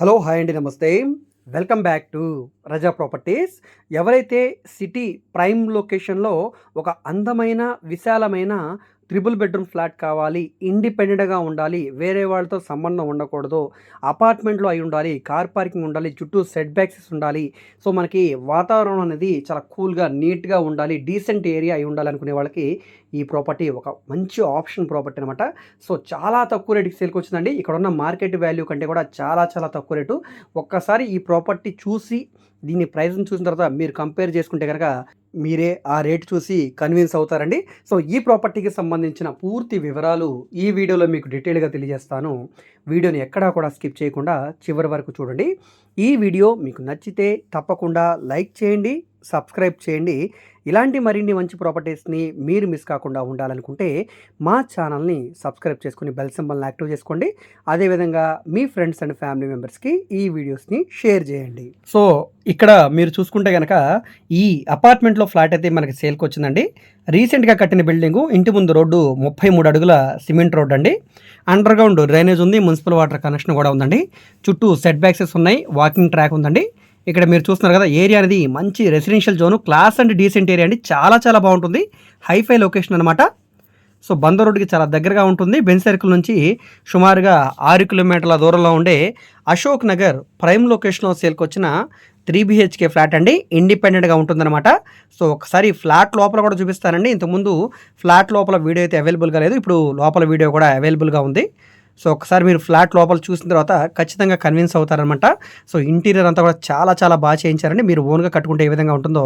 Hello hi అండి నమస్తే. Welcome back to Raza properties. ఎవరైతే సిటీ ప్రైమ్ లొకేషన్లో ఒక అందమైన విశాలమైన త్రిబుల్ బెడ్రూమ్ ఫ్లాట్ కావాలి ఇండిపెండెంట్గా ఉండాలి వేరే వాళ్ళతో సంబంధం ఉండకూడదు అపార్ట్మెంట్లో అయి ఉండాలి కార్ పార్కింగ్ ఉండాలి చుట్టూ సెట్ బ్యాక్సెస్ ఉండాలి. సో మనకి వాతావరణం అనేది చాలా కూల్గా నీట్గా ఉండాలి డీసెంట్ ఏరియా అయి ఉండాలి అనుకునే వాళ్ళకి ఈ ప్రాపర్టీ ఒక మంచి ఆప్షన్ ప్రాపర్టీ అనమాట సో చాలా తక్కువ రేటుకి సేల్కి వచ్చిందండి. ఇక్కడ ఉన్న మార్కెట్ వాల్యూ కంటే కూడా చాలా చాలా తక్కువ రేటు. ఒక్కసారి ఈ ప్రాపర్టీ చూసి దీని ప్రైస్ని చూసిన తర్వాత మీరు కంపేర్ చేసుకుంటే కనుక మీరే ఆ రేట్ చూసి కన్విన్స్ అవుతారండి. సో ఈ ప్రాపర్టీకి సంబంధించిన పూర్తి వివరాలు ఈ వీడియోలో మీకు డీటెయిల్గా తెలియజేస్తాను. వీడియోని ఎక్కడా కూడా స్కిప్ చేయకుండా చివరి వరకు చూడండి. ఈ వీడియో మీకు నచ్చితే తప్పకుండా లైక్ చేయండి సబ్స్క్రైబ్ చేయండి. ఇలాంటి మరిన్ని మంచి ప్రాపర్టీస్ని మీరు మిస్ కాకుండా ఉండాలనుకుంటే మా ఛానల్ని సబ్స్క్రైబ్ చేసుకుని బెల్ సింబల్ని యాక్టివ్ చేసుకోండి. అదేవిధంగా మీ ఫ్రెండ్స్ అండ్ ఫ్యామిలీ మెంబర్స్కి ఈ వీడియోస్ని షేర్ చేయండి. సో ఇక్కడ మీరు చూసుకుంటే కనుక ఈ అపార్ట్మెంట్లో ఫ్లాట్ అయితే మనకి సేల్కి వచ్చిందండి. రీసెంట్గా కట్టిన బిల్డింగు ఇంటి ముందు రోడ్డు ముప్పై మూడు అడుగుల సిమెంట్ రోడ్ అండి. అండర్ గ్రౌండ్ డ్రైనేజ్ ఉంది మున్సిపల్ వాటర్ కనెక్షన్ కూడా ఉందండి. చుట్టూ సెట్ బ్యాక్సెస్ ఉన్నాయి వాకింగ్ ట్రాక్ ఉందండి. ఇక్కడ మీరు చూస్తున్నారు కదా ఏరియా అనేది మంచి residential zone class and decent area అండి. చాలా చాలా బాగుంటుంది. హైఫై లొకేషన్ అనమాట సో బంద రోడ్డుకి చాలా దగ్గరగా ఉంటుంది. బెన్ సర్కిల్ నుంచి సుమారుగా ఆరు కిలోమీటర్ల దూరంలో ఉండే అశోక్ నగర్ ప్రైమ్ లొకేషన్లో సేల్కి వచ్చిన త్రీ బిహెచ్కే ఫ్లాట్ అండి. ఇండిపెండెంట్గా ఉంటుందన్నమాట. సో ఒకసారి ఫ్లాట్ లోపల కూడా చూపిస్తానండి. ఇంతకుముందు ఫ్లాట్ లోపల వీడియో అయితే అవైలబుల్గా లేదు. ఇప్పుడు లోపల వీడియో కూడా అవైలబుల్గా ఉంది. సో ఒకసారి మీరు ఫ్లాట్ లోపల చూసిన తర్వాత ఖచ్చితంగా కన్విన్స్ అవుతారనమాట సో ఇంటీరియర్ అంతా కూడా చాలా చాలా బాగా చేయించారండి. మీరు ఓన్గా కట్టుకుంటే ఏ విధంగా ఉంటుందో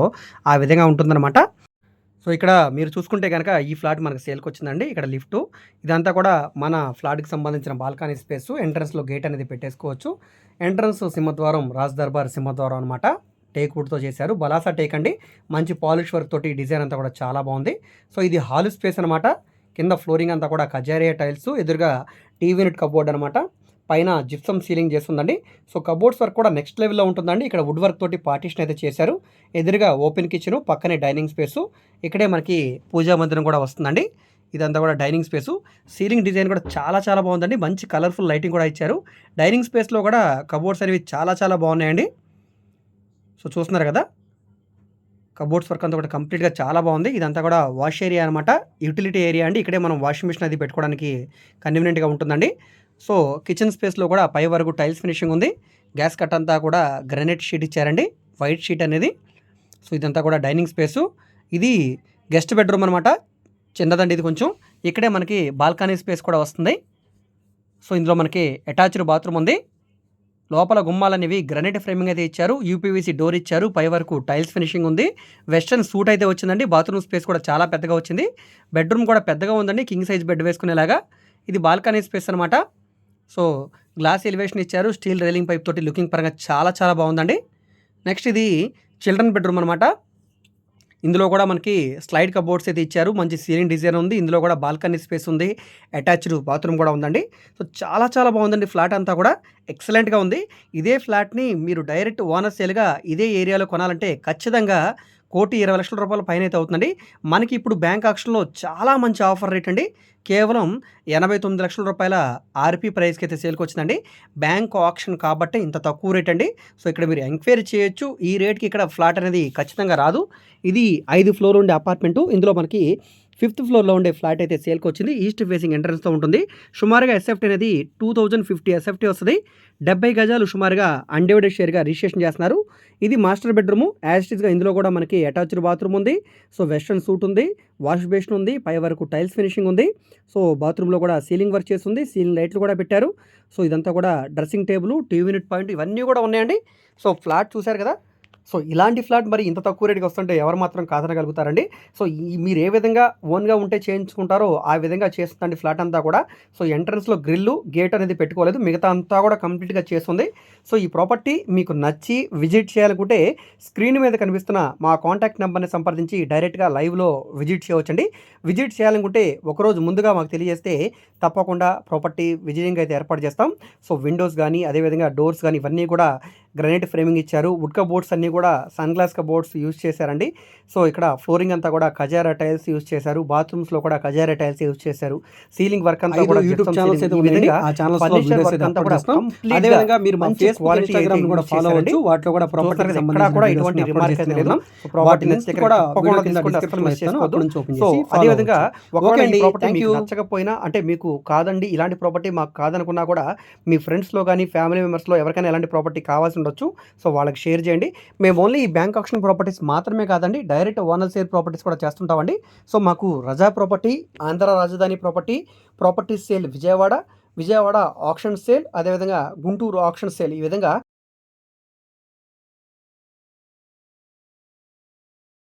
ఆ విధంగా ఉంటుందన్నమాట. సో ఇక్కడ మీరు చూసుకుంటే కనుక ఈ ఫ్లాట్ మనకు సేల్కి వచ్చిందండి. ఇక్కడ లిఫ్ట్. ఇదంతా కూడా మన ఫ్లాట్కి సంబంధించిన బాల్కనీ స్పేస్. ఎంట్రన్స్లో గేట్ అనేది పెట్టేసుకోవచ్చు. ఎంట్రన్స్ సింహద్వారం రాజ్ దర్బార్ సింహద్వారం అనమాట టేక్ వుడ్తో చేశారు. బలాసా టేక్ అండి. మంచి పాలిష్ వర్క్ తోటి డిజైన్ అంతా కూడా చాలా బాగుంది. సో ఇది హాల్ స్పేస్ అనమాట కింద ఫ్లోరింగ్ అంతా కూడా కజారియా టైల్స్. ఎదురుగా టీవీ యూనిట్ కబోర్డ్ అనమాట పైన జిప్సమ్ సీలింగ్ చేస్తుందండి. సో కబోర్డ్స్ వర్క్ కూడా నెక్స్ట్ లెవెల్లో ఉంటుందండి. ఇక్కడ వుడ్ వర్క్ తోటి పార్టీషన్ అయితే చేశారు. ఎదురుగా ఓపెన్ కిచెన్ పక్కనే డైనింగ్ స్పేసు. ఇక్కడే మనకి పూజా మందిరం కూడా వస్తుందండి. ఇదంతా కూడా డైనింగ్ స్పేసు. సీలింగ్ డిజైన్ కూడా చాలా చాలా బాగుందండి. మంచి కలర్ఫుల్ లైటింగ్ కూడా ఇచ్చారు. డైనింగ్ స్పేస్లో కూడా కబోర్డ్స్ అనేవి చాలా చాలా బాగున్నాయండి. సో చూస్తున్నారు కదా? కబోర్డ్స్ వర్క్ అంతా కూడా కంప్లీట్గా చాలా బాగుంది. ఇదంతా కూడా వాష్ ఏరియా అనమాట యూటిలిటీ ఏరియా అండి. ఇక్కడే మనం వాషింగ్ మిషన్ అది పెట్టుకోవడానికి కన్వీనియంట్గా ఉంటుందండి. సో కిచెన్ స్పేస్లో కూడా పై వరకు టైల్స్ ఫినిషింగ్ ఉంది. గ్యాస్ కట్ అంతా కూడా గ్రనైట్ షీట్ ఇచ్చారండి. వైట్ షీట్ అనేది. సో ఇదంతా కూడా డైనింగ్ స్పేసు. ఇది గెస్ట్ బెడ్రూమ్ అనమాట చిన్నదండి ఇది కొంచెం. ఇక్కడే మనకి బాల్కనీ స్పేస్ కూడా వస్తుంది. సో ఇందులో మనకి అటాచ్డ్ బాత్రూమ్ ఉంది. లోపల గుమ్మాలనేవి గ్రనైట్ ఫ్రేమింగ్ అయితే ఇచ్చారు. యూపీవీసీ డోర్ ఇచ్చారు. పై వరకు టైల్స్ ఫినిషింగ్ ఉంది. వెస్ట్రన్ సూట్ అయితే వచ్చిందండి. బాత్రూమ్ స్పేస్ కూడా చాలా పెద్దగా వచ్చింది. బెడ్రూమ్ కూడా పెద్దగా ఉందండి. కింగ్ సైజ్ బెడ్ వేసుకునేలాగా. ఇది బాల్కనీ స్పేస్ అనమాట సో గ్లాస్ ఎలివేషన్ ఇచ్చారు. స్టీల్ రైలింగ్ పైప్ తోటి లుకింగ్ పరంగా చాలా చాలా బాగుందండి. నెక్స్ట్ ఇది చిల్డ్రన్ బెడ్రూమ్ అనమాట ఇందులో కూడా మనకి స్లైడ్ కబోర్డ్స్ అయితే ఇచ్చారు. మంచి సీలింగ్ డిజైన్ ఉంది. ఇందులో కూడా బాల్కనీ స్పేస్ ఉంది. అటాచ్డ్ బాత్రూమ్ కూడా ఉందండి. సో చాలా చాలా బాగుందండి ఫ్లాట్ అంతా కూడా. ఎక్సలెంట్గా ఉంది. ఇదే ఫ్లాట్ని మీరు డైరెక్ట్ ఓనర్ సేల్గా ఇదే ఏరియాలో కొనాలంటే ఖచ్చితంగా కోటి ఇరవై లక్షల రూపాయల పైన అయితే అవుతుందండి. మనకి ఇప్పుడు బ్యాంక్ ఆక్షన్లో చాలా మంచి ఆఫర్ రేట్ అండి. కేవలం ఎనభై తొమ్మిది లక్షల రూపాయల ఆర్పీ ప్రైస్కి అయితే సేల్కి వచ్చిందండి. బ్యాంక్ ఆప్షన్ కాబట్టి ఇంత తక్కువ రేట్ అండి. సో ఇక్కడ మీరు ఎంక్వైరీ చేయొచ్చు. ఈ రేట్కి ఇక్కడ ఫ్లాట్ అనేది ఖచ్చితంగా రాదు. ఇది ఐదు ఫ్లోర్ ఉండే అపార్ట్మెంటు. ఇందులో మనకి ఫిఫ్త్ ఫ్లోర్లో ఉండే ఫ్లాట్ అయితే సేల్కి వచ్చింది. ఈస్ట్ ఫేసింగ్ ఎంట్రన్స్తో ఉంటుంది. సుమారుగా ఎస్ఎఫ్టీ అనేది టూ థౌజండ్ ఫిఫ్టీ ఎస్ఎఫ్టీ వస్తుంది. డెబ్బై గజాలు సుమారుగా అన్డివైడెడ్ షేర్గా రిజిస్ట్రేషన్ చేస్తున్నారు. ఇది మాస్టర్ బెడ్రూము. యాజిటీస్గా ఇందులో కూడా మనకి అటాచ్డ్ బాత్రూమ్ ఉంది. సో వెస్ట్రన్ సూట్ ఉంది. వాష్ బేసిన్ ఉంది. పై వరకు టైల్స్ ఫినిషింగ్ ఉంది. సో బాత్రూంలో కూడా సీలింగ్ వర్క్ చేస్తుంది. సీలింగ్ లైట్లు కూడా పెట్టారు. సో ఇదంతా కూడా dressing table TV unit point ఇవన్నీ కూడా ఉన్నాయండి. సో ఫ్లాట్ చూశారు కదా? సో ఇలాంటి ఫ్లాట్ మరి ఇంత తక్కువ రేటుకి వస్తుంటే ఎవరు మాత్రం కాదనగలుగుతారండి. సో ఈ మీరు ఏ విధంగా ఓన్గా ఉంటే చేయించుకుంటారో ఆ విధంగా చేస్తుందండి ఫ్లాట్ అంతా కూడా సో ఎంట్రన్స్లో గ్రిల్లు గేట్ అనేది పెట్టుకోలేదు మిగతా అంతా కూడా కంప్లీట్గా చేస్తుంది. సో ఈ ప్రాపర్టీ మీకు నచ్చి విజిట్ చేయాలనుకుంటే స్క్రీన్ మీద కనిపిస్తున్న మా కాంటాక్ట్ నెంబర్ని సంప్రదించి డైరెక్ట్గా లైవ్లో విజిట్ చేయవచ్చండి. విజిట్ చేయాలనుకుంటే ఒకరోజు ముందుగా మాకు తెలియజేస్తే తప్పకుండా ప్రాపర్టీ విజిటింగ్ అయితే ఏర్పాటు చేస్తాం. సో విండోస్ కానీ అదేవిధంగా డోర్స్ కానీ ఇవన్నీ కూడా గ్రనైట్ ఫ్రేమింగ్ ఇచ్చారు. వుడ్ కబోర్డ్స్ అన్నీ కూడా సన్ గ్లాస్ కబోర్డ్స్ యూజ్ చేశారండి. సో ఇక్కడ ఫ్లోరింగ్ అంతా కూడా కజారా టైల్స్ యూజ్ చేశారు. బాత్రూమ్స్లో కూడా కజారా టైల్స్ యూజ్ చేశారు. సీలింగ్ వర్క్ అంతా కూడా యూట్యూబ్ ఛానల్స్. అయితే విధంగా ఆ ఛానల్స్లో వీడియోస్ అయితే అప్లోడ్ చేస్తాం. అదే విధంగా మీరు మన ఇన్స్టాగ్రామ్ కూడా ఫాలో. అవ్వచ్చు. వాటిలో కూడా ప్రాపర్టీ ఎక్కడా కూడా ఎటువంటి రిమార్క్ అయితే లేదు ప్రాపర్టీ లింక్స్ నచ్చితే కూడా తప్పకుండా వీడియో కింద లో ఇస్తాను. అక్కడ నుంచి సో చేసి అదే follow విధంగా. ఒకవేళ ప్రాపర్టీ మీకు. నచ్చకపోయినా అంటే మీకు కాదండి ఇలాంటి ప్రాపర్టీ మాకు కాదనుకున్నా కూడా మీ ఫ్రెండ్స్లో కానీ ఫ్యామిలీ మెంబర్స్లో ఎవరికైనా ఎలాంటి ప్రాపర్టీ కావాల్సి ఉండొచ్చు సో వాళ్ళకి షేర్ చేయండి. మేము ఓన్లీ ఈ బ్యాంక్ ఆప్షన్ ప్రాపర్టీస్ మాత్రమే కాదండి డైరెక్ట్ ఓనర్ సేల్ ప్రాపర్టీస్ కూడా చేస్తుంటామండి. సో మాకు రజా ప్రాపర్టీ ఆంధ్ర రాజధాని property property sale Vijayawada Vijayawada option sale అదేవిధంగా గుంటూరు ఆప్షన్ సేల్ ఈ విధంగా